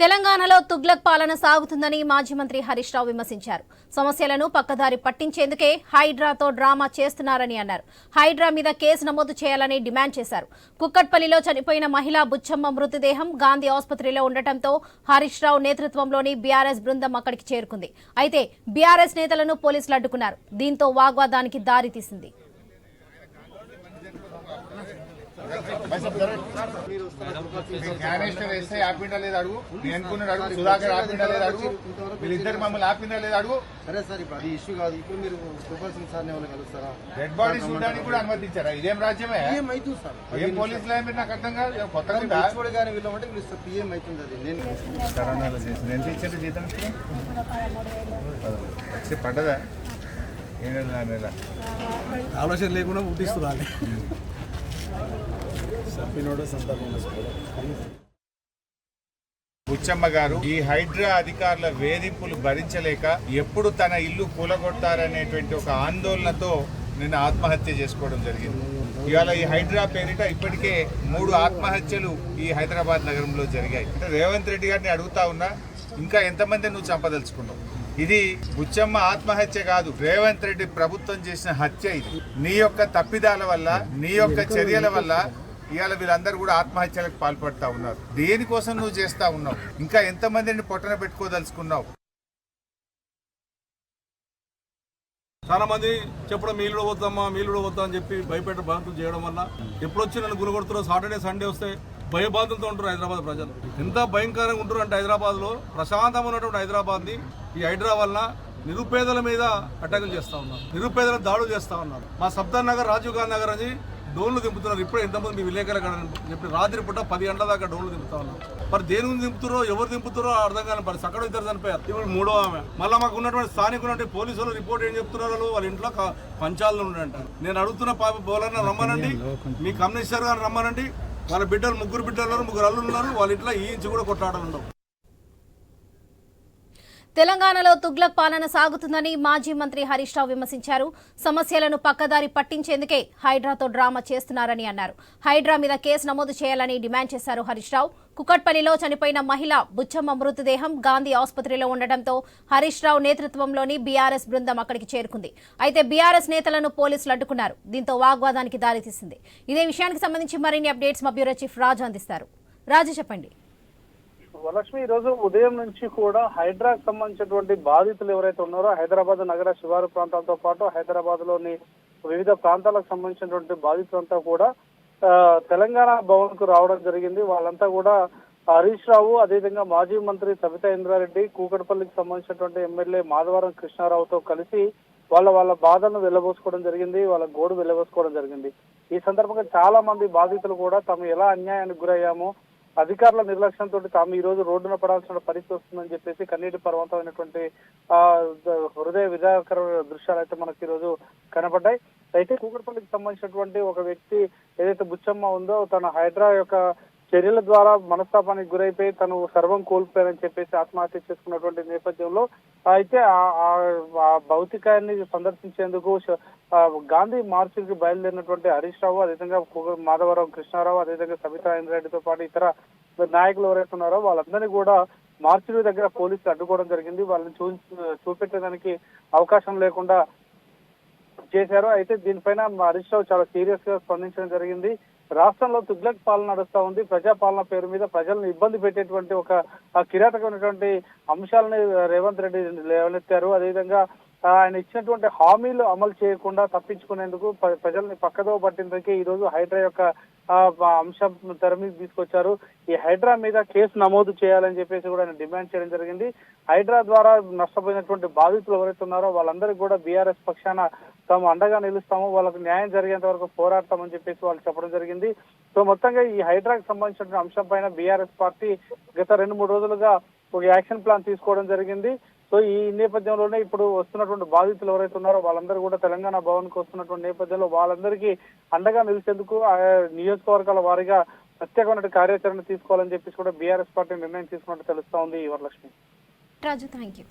తెలంగాణలో తుగ్లక్ పాలన సాగుతుందని మాజీ మంత్రి హరీష్ రావు విమర్శించారు. సమస్యలను పక్కదారి పట్టించేందుకే హైడ్రాతో డ్రామా చేస్తున్నారని అన్నారు. హైడ్రా మీద కేసు నమోదు చేయాలని డిమాండ్ చేశారు. కుక్కట్పల్లిలో చనిపోయిన మహిళా బుచ్చమ్మ మృతదేహం గాంధీ ఆసుపత్రిలో ఉండటంతో హరీష్ రావు నేతృత్వంలోని బీఆర్ఎస్ బృందం అక్కడికి చేరుకుంది. అయితే బీఆర్ఎస్ నేతలను పోలీసులు అడ్డుకున్నారు. దీంతో వాగ్వాదానికి దారితీసింది జ్ఞానేశ్వర్ వేస్తే ఆపిండా లేదు అడుగు? నేను అనుకున్నాడు అడుగు. సుధాకర్ ఆపిండా లేదు అడుగు? వీళ్ళిద్దరు మమ్మల్ని ఆపిందా లేదు అడుగు? సరే సార్ ఇప్పుడు అది ఇష్యూ కాదు. ఇప్పుడు మీరు సూపర్ సింగ్ సార్ ఎవరు కలుస్తారా? డెడ్ బాడీ చూడడానికి కూడా అనుమతించారా? ఇదేం రాజ్యమే? సార్. ఏం పోలీసులు మీరు నాకు అర్థం కాదు. కొత్తగా గారిని వీళ్ళమంటే వీళ్ళు పిఎం అవుతుంది అది. నేను కరోనాలో చేసింది. ఎంత ఇచ్చారు జీతం? వచ్చి పడ్డదా? ఏం నెల నా నెల ఆలోచన లేకుండా సందర్భం బుచ్చమ్మ గారు ఈ హైడ్రా అధికారుల వేధింపులు భరించలేక ఎప్పుడు తన ఇల్లు కూలగొడతారనేటువంటి ఒక ఆందోళనతో నిన్న ఆత్మహత్య చేసుకోవడం జరిగింది. ఇవాళ ఈ హైడ్రా పేరిట ఇప్పటికే మూడు ఆత్మహత్యలు ఈ హైదరాబాద్ నగరంలో జరిగాయి. అంటే రేవంత్ రెడ్డి గారిని అడుగుతా ఉన్నా ఇంకా ఎంతమంది నువ్వు చంపదలుచుకున్నావు? ఇది బుచ్చమ్మ ఆత్మహత్య కాదు. రేవంత్ రెడ్డి ప్రభుత్వం చేసిన హత్య ఇది. నీ యొక్క తప్పిదాల వల్ల నీ యొక్క చర్యల వల్ల ఇవాళ వీళ్ళందరూ కూడా ఆత్మహత్యలకు పాల్పడతా ఉన్నారు. దేనికోసం నువ్వు చేస్తా ఉన్నావు? ఇంకా ఎంతమందిని పొట్టన పెట్టుకోదలుచుకున్నావు? చాలా మంది చెప్పడం మీలుడు పోతామా మీలుడు పోతా అని చెప్పి భయపెట్ట బాధితులు చేయడం వల్ల ఎప్పుడు వచ్చి నన్ను గురగొడుతారో సాటర్డే సండే వస్తే భయబాధితులతో ఉంటారు హైదరాబాద్ ప్రజలు. ఎంత భయంకరంగా ఉంటారు అంటే హైదరాబాద్లో ప్రశాంతంగా ఉన్నటువంటి హైదరాబాద్ని ఈ హైడ్రా వలన నిరుపేదల మీద అటాకులు చేస్తా ఉన్నారు. నిరుపేదల దాడులు చేస్తా ఉన్నారు. మా సప్తార్ నగర్ రాజీవ్ గాంధీ నగర్ అని డోన్లు దింపుతున్నారు. ఇప్పుడే ఎంతమంది మీ విలేకరులు అక్కడ చెప్పి రాత్రి పూట పది గంటల దాకా డోన్లు దింపుతా ఉన్నారు. మరి దేని గురించి దింపుతారో ఎవరు దింపుతారో అర్థం కాని పరిస్థితి. అక్కడ ఇద్దరు చనిపోయారు. ఇప్పుడు మూడో ఆమె. మళ్ళీ మాకు ఉన్నటువంటి స్థానిక ఉన్నటువంటి పోలీసులు రిపోర్ట్ ఏం చెప్తున్నారు వాళ్ళ ఇంట్లో పంచాలు ఉండంటారు నేను అడుగుతున్న పాప బోలర్ని రమ్మనండి. మీ కమ్యూనిస్టర్ గారిని రమ్మనండి. వాళ్ళ బిడ్డలు ముగ్గురు బిడ్డలు ఉన్నారు ముగ్గురు అల్లు ఉన్నారు. వాళ్ళ ఇంట్లో ఈ ఇంచు కూడా కొట్టాడలు ఉండవు. తెలంగాణలో తుగ్లక్ పాలన సాగుతుందని మాజీ మంత్రి హరీష్ రావు విమర్శించారు. సమస్యలను పక్కదారి పట్టించేందుకే హైడ్రాతో డ్రామా చేస్తున్నారని అన్నారు. హైడ్రా మీద కేసు నమోదు చేయాలని డిమాండ్ చేశారు హరీష్ రావు. కుకట్పల్లిలో చనిపోయిన మహిళ బుచ్చమ్మ మృతదేహం గాంధీ ఆసుపత్రిలో ఉండటంతో హరీష్ రావు నేతృత్వంలోని బీఆర్ఎస్ బృందం అక్కడికి చేరుకుంది. అయితే బీఆర్ఎస్ నేతలను పోలీసులు అడ్డుకున్నారు. దీంతో వాగ్వాదానికి దారితీసింది. ఇదే విషయానికి సంబంధించి మరిన్ని అప్డేట్స్ మా బ్యూరో చీఫ్ రాజు అందిస్తారు. రాజు చెప్పండి. వరలక్ష్మి ఈ రోజు ఉదయం నుంచి కూడా హైడ్రాకు సంబంధించినటువంటి బాధితులు ఎవరైతే ఉన్నారో హైదరాబాద్ నగర శివారు ప్రాంతాలతో పాటు హైదరాబాద్లోని వివిధ ప్రాంతాలకు సంబంధించినటువంటి బాధితులంతా కూడా తెలంగాణ భవన్కు రావడం జరిగింది. వాళ్ళంతా కూడా హరీష్ రావు అదేవిధంగా మాజీ మంత్రి సబితా ఇంద్రారెడ్డి కూకటపల్లికి సంబంధించినటువంటి ఎమ్మెల్యే మాధవరం కృష్ణారావుతో కలిసి వాళ్ళ వాళ్ళ బాధను వెళ్ళబోసుకోవడం జరిగింది వాళ్ళ గోడు వెళ్ళబోసుకోవడం జరిగింది. ఈ సందర్భంగా చాలా మంది బాధితులు కూడా తాము ఎలా అన్యాయానికి గురయ్యామో అధికారుల నిర్లక్ష్యంతో తాము ఈ రోజు రోడ్డున పడాల్సిన పరిస్థితి వస్తుందని చెప్పేసి కన్నీటి పర్వంతమైనటువంటి ఆ హృదయ విధాకర దృశ్యాలు అయితే మనకి ఈ రోజు కనపడ్డాయి. అయితే కూకట్పల్లికి సంబంధించినటువంటి ఒక వ్యక్తి ఏదైతే బుచ్చమ్మ ఉందో తన హైడ్రా యొక్క చర్యల ద్వారా మనస్తాపానికి గురైపోయి తను సర్వం కోల్పోయారని చెప్పేసి ఆత్మహత్య చేసుకున్నటువంటి నేపథ్యంలో అయితే ఆ- ఆ- భౌతికాన్ని సందర్శించేందుకు గాంధీ మార్చికి బయలుదేరినటువంటి హరీష్ రావు అదేవిధంగా మాధవరావు కృష్ణారావు అదేవిధంగా సబితా రెడ్డితో పాటు ఇతర నాయకులు ఎవరైతే ఉన్నారో వాళ్ళందరినీ కూడా మార్చిడి దగ్గర పోలీసులు అడ్డుకోవడం జరిగింది. వాళ్ళని చూ చూపెట్టడానికి అవకాశం లేకుండా చేశారు అయితే దీనిపైన హరీష్ రావు చాలా సీరియస్గా స్పందించడం జరిగింది. రాష్ట్రంలో తుగ్లక్ పాలన నడుస్తా ఉంది. ప్రజాపాలన పేరు మీద ప్రజలను ఇబ్బంది పెట్టేటువంటి ఒక కిరాటకమైనటువంటి కిరాతకమైనటువంటి అంశాలని రేవంత్ రెడ్డి లేవనెత్తారు. అదేవిధంగా ఆయన ఇచ్చినటువంటి హామీలు అమలు చేయకుండా తప్పించుకునేందుకు ప్రజల్ని పక్కదో పట్టినందుకే ఈ రోజు హైడ్రా యొక్క అంశం తెర మీద తీసుకొచ్చారు. ఈ హైడ్రా మీద కేసు నమోదు చేయాలని చెప్పేసి కూడా ఆయన డిమాండ్ చేయడం జరిగింది. హైడ్రా ద్వారా నష్టపోయినటువంటి బాధితులు ఎవరైతే ఉన్నారో వాళ్ళందరికీ కూడా బీఆర్ఎస్ పక్షాన తాము అండగా నిలుస్తాము. వాళ్ళకు న్యాయం జరిగేంత వరకు పోరాడతామని చెప్పేసి వాళ్ళు చెప్పడం జరిగింది. సో మొత్తంగా ఈ హైడ్రాకి సంబంధించిన అంశం పైన బీఆర్ఎస్ పార్టీ గత రెండు మూడు రోజులుగా ఒక యాక్షన్ ప్లాన్ తీసుకోవడం జరిగింది. సో ఈ నేపథ్యంలోనే ఇప్పుడు వస్తున్నటువంటి బాధితులు ఎవరైతే ఉన్నారో వాళ్ళందరూ కూడా తెలంగాణ భవన్కు వస్తున్నటువంటి నేపథ్యంలో వాళ్ళందరికీ అండగా నిలిచేందుకు ఆ నియోజకవర్గాల వారీగా ప్రత్యేకమైన కార్యాచరణ తీసుకోవాలని చెప్పేసి కూడా బీఆర్ఎస్ పార్టీ నిర్ణయం తీసుకున్నట్టు తెలుస్తా ఉంది వరలక్ష్మి. రాజు థ్యాంక్ యూ